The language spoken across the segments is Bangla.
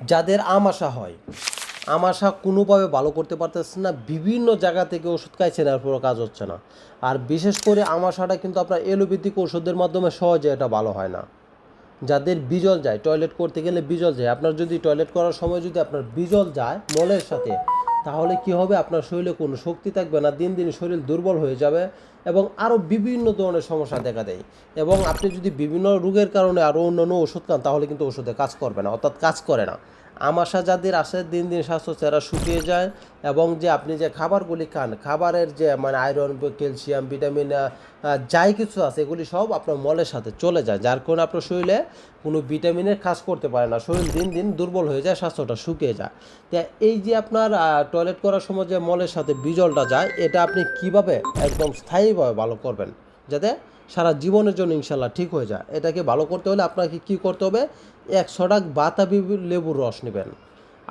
যাদের আমাশা হয়। আমাশা কোনোভাবে ভালো করতে পারতেছে না, বিভিন্ন জায়গা থেকে ওষুধ খাইছেন পুরো কাজ হচ্ছে না। আর বিশেষ করে আমাশাটা কিন্তু আপনার এলোপ্যাথিক ওষুধের মাধ্যমে সহজে এটা ভালো হয় না। যাদের বিজল যায় টয়লেট করতে গেলে বিজল যায়। আপনার যদি টয়লেট করার সময় যদি আপনার বিজল যায়, মলের সাথে তাহলে কি হবে? আপনার শরীরে কোনো শক্তি থাকবে না, দিন দিন শরীর দুর্বল হয়ে যাবে এবং আরও বিভিন্ন ধরনের সমস্যা দেখা দেয়। এবং আপনি যদি বিভিন্ন রোগের কারণে আরও অন্যান্য ওষুধ খান, তাহলে কিন্তু ওষুধে কাজ করবে না, অর্থাৎ কাজ করে না। আমাশা যাদের আসে, দিন দিন স্বাস্থ্য চেহারা শুকিয়ে যায় এবং যে আপনি যে খাবারগুলি খান, খাবারের যে মানে আয়রন, ক্যালসিয়াম, ভিটামিন যাই কিছু আছে, এগুলি সব আপনার মলের সাথে চলে যায়, যার কারণে আপনার শরীরে কোনো ভিটামিনের কাজ করতে পারে না। শরীর দিন দিন দুর্বল হয়ে যায়, স্বাস্থ্যটা শুকিয়ে যায়। তা এই যে আপনার টয়লেট করার সময় যে মলের সাথে বিজলটা যায়, এটা আপনি কীভাবে একদম স্থায়ীভাবে ভালো করবেন? যাতে সারা জীবনের জন্য ইনশাল্লাহ ঠিক হয়ে যায়। এটাকে ভালো করতে হলে আপনাকে কি করতে হবে? একশো টাক বাতাবি লেবুর রস নেবেন।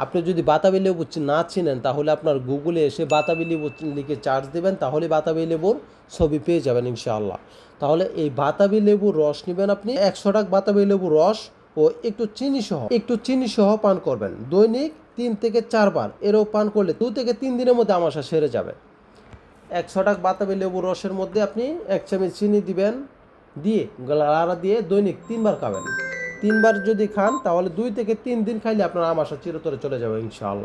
আপনি যদি বাতাবি লেবু না চিনেন, তাহলে আপনার গুগলে এসে বাতাবি লেবু লিখে চার্জ দেবেন, তাহলে বাতাবি লেবুর ছবি পেয়ে যাবেন ইনশাআল্লাহ। তাহলে এই বাতাবি লেবুর রস নেবেন আপনি। একশো টাক বাতাবি লেবুর রস ও একটু চিনি সহ, একটু চিনি সহ পান করবেন। দৈনিক তিন থেকে চারবার এরও পান করলে দু থেকে তিন দিনের মধ্যে আমাশা সেরে যাবে। এক ছটাক বাতাবি লেবু রসের মধ্যে আপনি এক চামচ চিনি দিবেন, দিয়ে লাড়া দিয়ে দৈনিক তিনবার খাবেন। তিনবার যদি খান, তাহলে দুই থেকে তিন দিন খাইলে আপনার আমাশা চিরতরে চলে যাবে, ইনশাআল্লাহ।